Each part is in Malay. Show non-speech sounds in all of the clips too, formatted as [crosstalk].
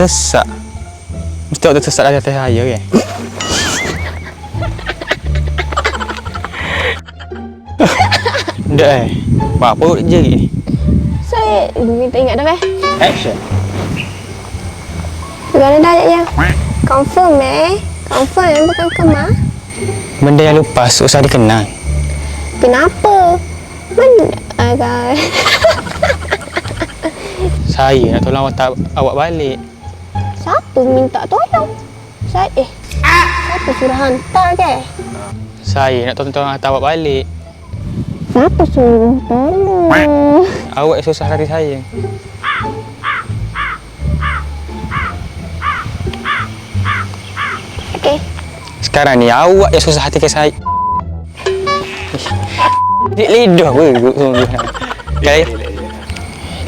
tersesak. Mesti awak tersesat dari atas saya kan? [laughs] Dah eh. Buat apa je ni? Saya minta ingat dah eh. Action. Gimana dah ya? Confirm eh. Confirm bukan kemah. Benda yang lepas usah dikenang. Kenapa? Mana? Agak. [laughs] Saya nak tolong awak, tak, awak balik. Siapa minta tolong? Saya eh. Siapa suruh hantar ke? Saya nak tolong, tolong hantar awak balik. Siapa suruh tolong? Awak susah hati saya. Okey. Sekarang ni awak yang susah hati ke saya. Dik lidah pun sungguh. Okay.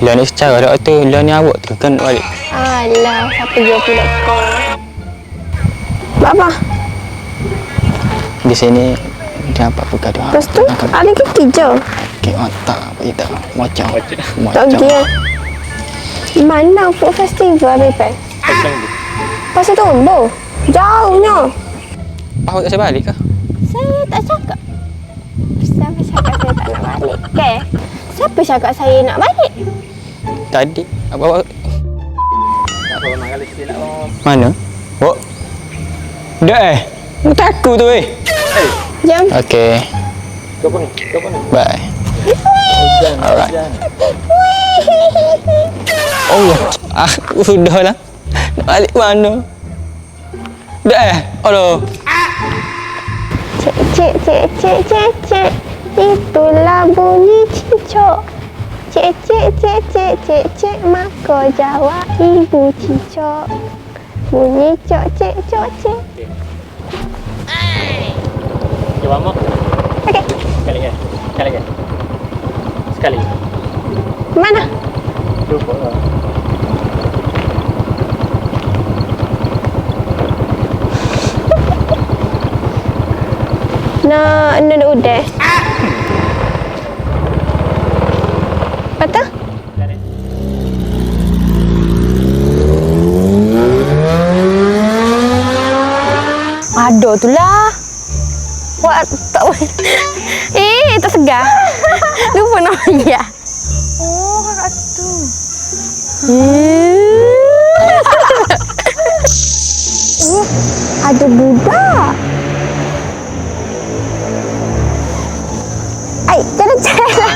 Lah ni secara tu, lah ni awak tu kan balik. Alah, siapa jual pula kau? Buat apa? Di sini dia apa pun gaduh. Lepas tu, ada kaki je. Okey, otak apa kita. Macam. Tak Macam. pergi eh. Mana food festival habis pen? Pasal tu, bo. Jauhnya. Awak tak saya balik ke? Saya tak cakap. Siapa cakap saya tak nak balik? Ke? Siapa cakap saya nak balik? Tadi. Mana? Oh. Dah eh. Takut tu eh. Jam. Okey. Bye. Alright. Oh, ah, sudah lah. Nak balik mana? Dah eh? Aduh. Cik, cik, cik, cik, cik, cik. Itulah bunyi cicok. Cik, cik, cik, cik, cik, cik. Maka jawab ibu cicok. Bunyi cok, cik, cok, cik. Okay, one more. Okey. Sekali lagi. Sekali lagi. Sekali. Mana? Cuba. lah. [laughs] Nak, nak, nak udah. Betul? Ada tu lah. Wah, tak boleh. [laughs] Eh, tak segar. Lupa nama dia. Oh, kakak tu. Oh, [laughs] ada budak. Ay, jangan jangan.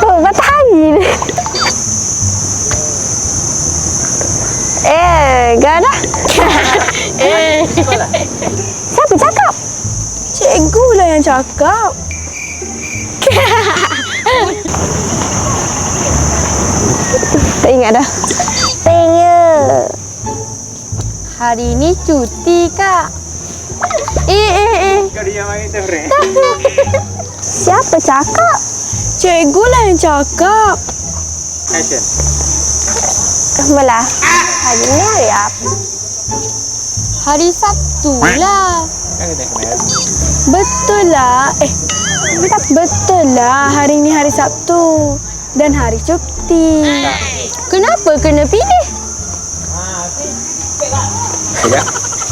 [laughs] Oh, matahari ni. [laughs] Eh, dah. eh. Siapa cakap? Cikgu lah yang cakap. [laughs] Tak ingat dah. Tanya. Hari ni cuti, Kak. Eh, eh, eh. Siapa cakap? Cikgu lah yang cakap. Action. Belah. Hari ni hari apa? Hari Sabtu lah. Kan kita. Betul lah. Eh, betul lah. Hari ni hari Sabtu. Dan hari cuti. Kenapa kena pilih?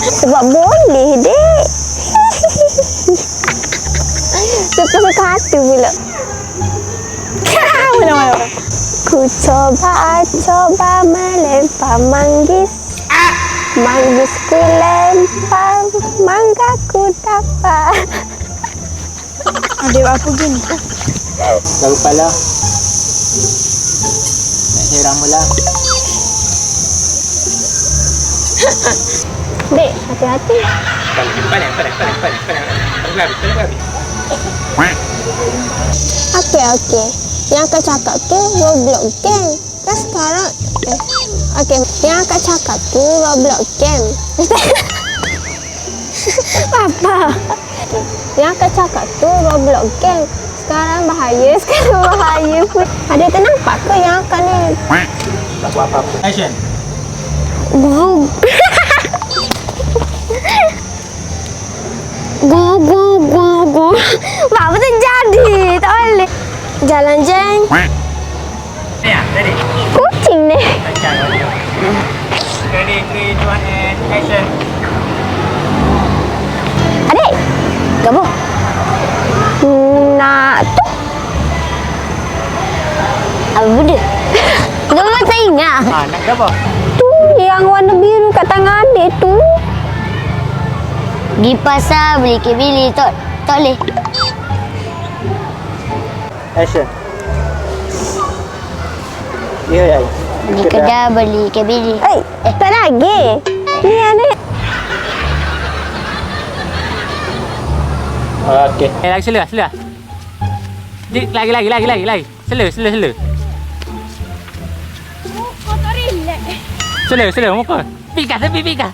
Sebab boleh, dek. [laughs] Suka-suka hati pula. [laughs] Mana mana. Ku coba-coba melempar manggis. Manggis ku lempar, mangga ku dapat. Adik apa gini? Lalu kepala. Nak siram mula. Dek, hati-hati. Paling, paling, paling, paling, paling. Paling habis, paling habis. Okey, okey. Yang kau cakap tu Roblox game. Kan sekarang... Eh, okey. Yang kau cakap tu Roblox game. [laughs] Apa? Yang kau cakap tu Roblox game. Sekarang bahaya, [laughs] sekarang bahaya pun. Ada ternampak ke yang akan ni? Tak buat apa-apa. Action. Gu. jalan jeng. Kucing ni. Adik, kamu nak tu? Apa dia? Kamu masih ah? ingat? Ah, nak apa? Tu yang warna biru kat tangan adik tu. Di pasar beli kebili, tak, tak boleh. Action. Ya, ya. Kedai beli kebili. Eh, tak lagi. Ni adik. Okey. Eh, lagi sila. Di, lagi, lagi, lagi, lagi, lagi. Sila, sila, sila. Sila, sila, muka. Pika, tepi, pika.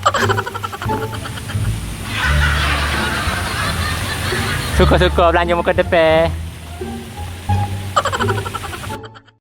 Suka-suka belanja muka depan.